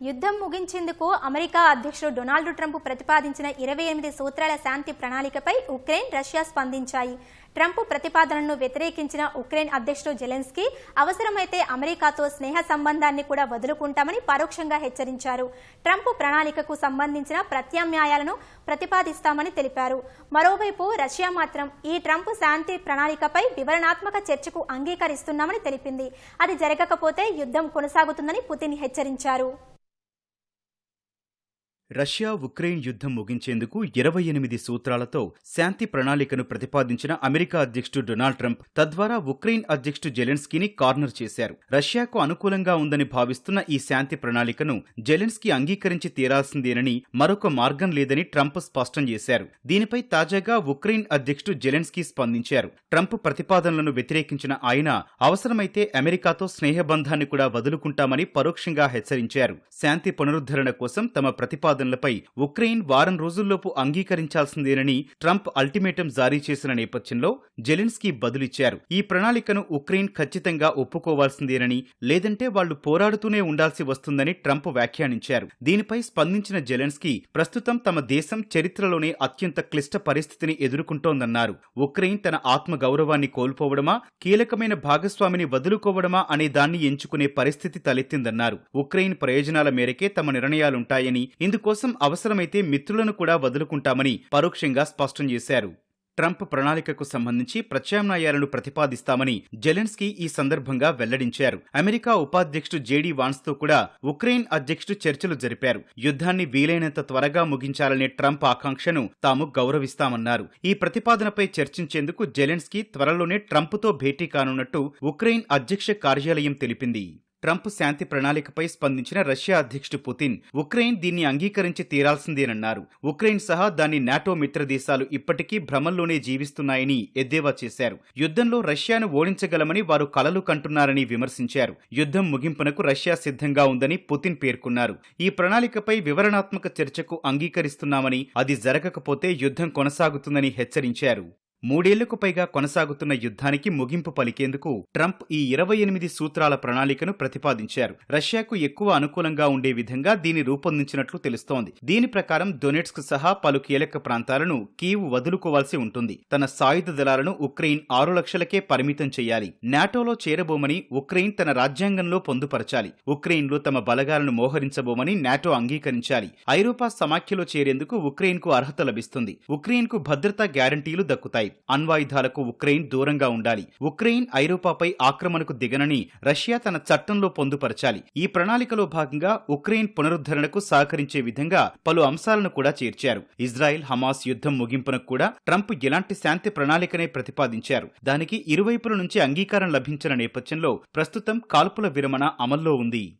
యుద్ధం ముగించేందుకు అమెరికా అధ్యక్షుడు డొనాల్డ్ ట్రంప్ ప్రతిపాదించిన ఇరవై ఎనిమిది సూత్రాల శాంతి ప్రణాళికపై ఉక్రెయిన్ రష్యా స్పందించాయి. ట్రంప్ ప్రతిపాదనను వ్యతిరేకించిన ఉక్రెయిన్ అధ్యక్షుడు జెలెన్స్కీ అవసరమైతే అమెరికాతో స్నేహ సంబంధాన్ని కూడా వదులుకుంటామని పరోక్షంగా హెచ్చరించారు. ట్రంప్ ప్రణాళికకు సంబంధించిన ప్రత్యామ్నాయాలను ప్రతిపాదిస్తామని తెలిపారు. మరోవైపు రష్యా మాత్రం ఈ ట్రంప్ శాంతి ప్రణాళికపై వివరణాత్మక చర్చకు అంగీకరిస్తున్నామని తెలిపింది. అది జరగకపోతే యుద్ధం కొనసాగుతుందని పుతిన్ హెచ్చరించారు. రష్యా ఉక్రెయిన్ యుద్ధం ముగించేందుకు ఇరవై ఎనిమిది సూత్రాలతో శాంతి ప్రణాళికను ప్రతిపాదించిన అమెరికా అధ్యక్షుడు డొనాల్డ్ ట్రంప్ తద్వారా ఉక్రెయిన్ అధ్యక్షుడు జెలెన్స్కీని కార్నర్ చేశారు. రష్యాకు అనుకూలంగా ఉందని భావిస్తున్న ఈ శాంతి ప్రణాళికను జెలెన్స్కీ అంగీకరించి తీరాల్సిందేనని మరొక మార్గం లేదని ట్రంప్ స్పష్టం చేశారు. దీనిపై తాజాగా ఉక్రెయిన్ అధ్యక్షుడు జెలెన్స్కీ స్పందించారు. ట్రంప్ ప్రతిపాదనలను వ్యతిరేకించిన ఆయన అవసరమైతే అమెరికాతో స్నేహబంధాన్ని కూడా వదులుకుంటామని పరోక్షంగా హెచ్చరించారు. శాంతి పునరుద్ధరణ కోసం తమ ప్రతిపాదన ప్రతిపాదనలపై ఉక్రెయిన్ వారం రోజుల్లోపు అంగీకరించాల్సిందేనని ట్రంప్ అల్టిమేటం జారీ చేసిన నేపథ్యంలో జెలిన్స్కీ బదులిచ్చారు. ఈ ప్రణాళికను ఉక్రెయిన్ ఖచ్చితంగా ఒప్పుకోవాల్సిందేనని లేదంటే వాళ్ళు పోరాడుతూనే ఉండాల్సి వస్తుందని ట్రంప్ వ్యాఖ్యానించారు. దీనిపై స్పందించిన జెలెన్స్కీ ప్రస్తుతం తమ దేశం చరిత్రలోనే అత్యంత క్లిష్ట పరిస్థితిని ఎదుర్కొంటోందన్నారు. ఉక్రెయిన్ తన ఆత్మ గౌరవాన్ని కోల్పోవడమా కీలకమైన భాగస్వామిని వదులుకోవడమా అనే దాన్ని ఎంచుకునే పరిస్థితి తలెత్తిందన్నారు. ఉక్రెయిన్ ప్రయోజనాల మేరకే తమ నిర్ణయాలుంటాయని కోసం అవసరమైతే మిత్రులను కూడా వదులుకుంటామని పరోక్షంగా స్పష్టం చేశారు. ట్రంప్ ప్రణాళికకు సంబంధించి ప్రత్యామ్నాయాలను ప్రతిపాదిస్తామని జెలెన్స్కీ ఈ సందర్భంగా వెల్లడించారు. అమెరికా ఉపాధ్యక్షుడు జేడీ వాన్స్తో కూడా ఉక్రెయిన్ అధ్యక్షుడు చర్చలు జరిపారు. యుద్ధాన్ని వీలైనంత త్వరగా ముగించాలనే ట్రంప్ ఆకాంక్షను తాము గౌరవిస్తామన్నారు. ఈ ప్రతిపాదనపై చర్చించేందుకు జెలెన్స్కీ త్వరలోనే ట్రంప్తో భేటీ కానున్నట్టు ఉక్రెయిన్ అధ్యక్ష కార్యాలయం తెలిపింది. ట్రంప్ శాంతి ప్రణాళికపై స్పందించిన రష్యా అధ్యక్షుడు పుతిన్ ఉక్రెయిన్ దీన్ని అంగీకరించి తీరాల్సిందేనన్నారు. ఉక్రెయిన్ సహా దాని నాటో మిత్ర దేశాలు ఇప్పటికీ భ్రమంలోనే జీవిస్తున్నాయని ఎద్దేవా చేశారు. యుద్ధంలో రష్యాను ఓడించగలమని వారు కలలు కంటున్నారని విమర్శించారు. యుద్ధం ముగింపునకు రష్యా సిద్ధంగా ఉందని పుతిన్ పేర్కొన్నారు. ఈ ప్రణాళికపై వివరణాత్మక చర్చకు అంగీకరిస్తున్నామని అది జరగకపోతే యుద్ధం కొనసాగుతుందని హెచ్చరించారు. మూడేళ్ళకు పైగా కొనసాగుతున్న యుద్ధానికి ముగింపు పలికేందుకు ట్రంప్ ఈ ఇరవై ఎనిమిది సూత్రాల ప్రణాళికను ప్రతిపాదించారు. రష్యాకు ఎక్కువ అనుకూలంగా ఉండే విధంగా దీన్ని రూపొందించినట్లు తెలుస్తోంది. దీని ప్రకారం డొనెట్స్క్ సహా పలు కీలక ప్రాంతాలను కీవ్ వదులుకోవాల్సి ఉంటుంది. తన సాయుధ దళాలను ఉక్రెయిన్ ఆరు లక్షలకే పరిమితం చేయాలి. నాటోలో చేరబోమని ఉక్రెయిన్ తన రాజ్యాంగంలో పొందుపరచాలి. ఉక్రెయిన్లో తమ బలగాలను మోహరించబోమని నాటో అంగీకరించాలి. ఐరోపా సమాఖ్యలో చేరేందుకు ఉక్రెయిన్కు అర్హత లభిస్తుంది. ఉక్రెయిన్కు భద్రతా గ్యారంటీలు దక్కుతాయి. అణ్వాయుధాలకు ఉక్రెయిన్ దూరంగా ఉండాలి. ఉక్రెయిన్ ఐరోపాపై ఆక్రమణకు దిగనని రష్యా తన చట్టంలో పొందుపరచాలి. ఈ ప్రణాళికలో భాగంగా ఉక్రెయిన్ పునరుద్ధరణకు సహకరించే విధంగా పలు అంశాలను కూడా చేర్చారు. ఇజ్రాయెల్ హమాస్ యుద్ధం ముగింపునకు కూడా ట్రంప్ ఎలాంటి శాంతి ప్రణాళికనే ప్రతిపాదించారు. దానికి ఇరువైపుల నుంచి అంగీకారం లభించిన నేపథ్యంలో ప్రస్తుతం కాల్పుల విరమణ అమల్లో ఉంది.